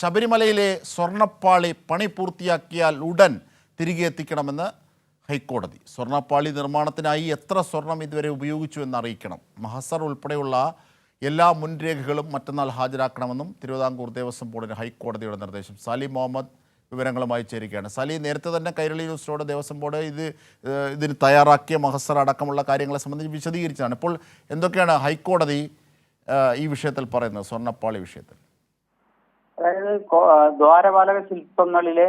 ശബരിമലയിലെ സ്വർണപ്പാളി പണി പൂർത്തിയാക്കിയാൽ ഉടൻ തിരികെ എത്തിക്കണമെന്ന് ഹൈക്കോടതി. സ്വർണപ്പാളി നിർമ്മാണത്തിനായി എത്ര സ്വർണം ഇതുവരെ ഉപയോഗിച്ചു എന്ന് അറിയിക്കണം. മഹസർ ഉൾപ്പെടെയുള്ള എല്ലാ മുൻരേഖകളും മറ്റന്നാൾ ഹാജരാക്കണമെന്നും തിരുവിതാംകൂർ ദേവസ്വം ബോർഡിന് ഹൈക്കോടതിയുടെ നിർദ്ദേശം. സാലി മുഹമ്മദ് വിവരങ്ങളുമായി ചേരുകയാണ്. സാലി നേരത്തെ തന്നെ കൈരളി ന്യൂസിനോട് ദേവസ്വം ബോർഡ് ഇത് ഇതിന് തയ്യാറാക്കിയ മഹസർ അടക്കമുള്ള കാര്യങ്ങളെ സംബന്ധിച്ച് വിശദീകരിച്ചാണ് ഇപ്പോൾ എന്തൊക്കെയാണ് ഹൈക്കോടതി ഈ വിഷയത്തിൽ പറയുന്നത്? സ്വർണപ്പാളി വിഷയത്തിൽ. ദ്വാരപാലക ശില്പങ്ങളിലെ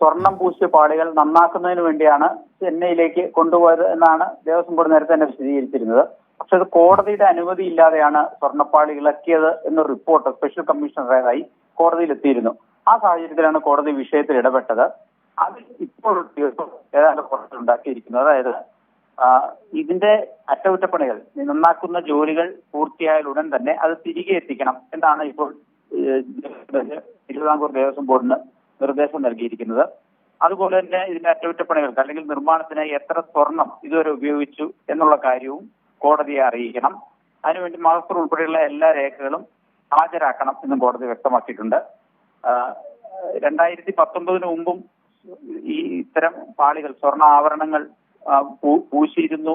സ്വർണം പൂശിയ പാളികൾ നന്നാക്കുന്നതിന് വേണ്ടിയാണ് ചെന്നൈയിലേക്ക് കൊണ്ടുപോയത് എന്നാണ് ദേവസ്വം ബോർഡ് നേരത്തെ തന്നെ വിശദീകരിച്ചിരുന്നത്. പക്ഷെ അത് കോടതിയുടെ അനുമതി ഇല്ലാതെയാണ് സ്വർണപ്പാളി ഇളക്കിയത് എന്ന റിപ്പോർട്ട് സ്പെഷ്യൽ കമ്മീഷണറേതായി കോടതിയിൽ എത്തിയിരുന്നു. ആ സാഹചര്യത്തിലാണ് കോടതി വിഷയത്തിൽ ഇടപെട്ടത്. അതിൽ ഇപ്പോൾ ഏതാണ്ട് കോടതി ഉണ്ടാക്കിയിരിക്കുന്നത് അതായത് ഇതിന്റെ അറ്റകുറ്റപ്പണികൾ നന്നാക്കുന്ന ജോലികൾ പൂർത്തിയായാൽ ഉടൻ തന്നെ അത് തിരികെ എത്തിക്കണം എന്നാണ് ഇപ്പോൾ തിരുവിതാംകൂർ ദേവസ്വം ബോർഡിന് നിർദ്ദേശം നൽകിയിരിക്കുന്നത്. അതുപോലെ തന്നെ ഇതിന്റെ അറ്റകുറ്റപ്പണികൾക്ക് അല്ലെങ്കിൽ നിർമ്മാണത്തിനായി എത്ര സ്വർണം ഇതുവരെ ഉപയോഗിച്ചു എന്നുള്ള കാര്യവും കോടതിയെ അറിയിക്കണം. അതിനുവേണ്ടി മാസ്റ്റർ ഉൾപ്പെടെയുള്ള എല്ലാ രേഖകളും ഹാജരാക്കണം എന്നും കോടതി വ്യക്തമാക്കിയിട്ടുണ്ട്. രണ്ടായിരത്തി പത്തൊമ്പതിന് മുമ്പും ഈ ഇത്തരം പാളികൾ സ്വർണ ആവരണങ്ങൾ പൂശിയിരുന്നു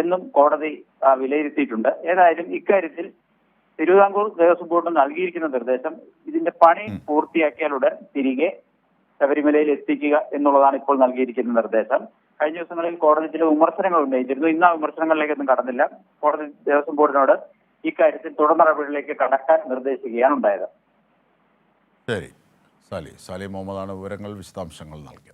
എന്നും കോടതി വിലയിരുത്തിയിട്ടുണ്ട്. ഏതായാലും ഇക്കാര്യത്തിൽ തിരുവിതാംകൂർ ദേവസ്വം ബോർഡ് നൽകിയിരിക്കുന്ന നിർദ്ദേശം ഇതിന്റെ പണി പൂർത്തിയാക്കിയാൽ ഉടൻ തിരികെ ശബരിമലയിൽ എത്തിക്കുക എന്നുള്ളതാണ് ഇപ്പോൾ നൽകിയിരിക്കുന്ന നിർദ്ദേശം. കഴിഞ്ഞ ദിവസങ്ങളിൽ കോടതി ചില വിമർശനങ്ങൾ ഉന്നയിച്ചിരുന്നു. ഇന്ന് ആ വിമർശനങ്ങളിലേക്കൊന്നും കടന്നില്ല. കോടതി ദേവസ്വം ബോർഡിനോട് ഇക്കാര്യത്തിൽ തുടർ നടപടികളിലേക്ക് കടക്കാൻ നിർദ്ദേശിക്കുകയാണ് ഉണ്ടായത്. ശരി. സാലി സാലി മുഹമ്മദാണ് വിവരങ്ങൾ വിശദാംശങ്ങൾ നൽകിയത്.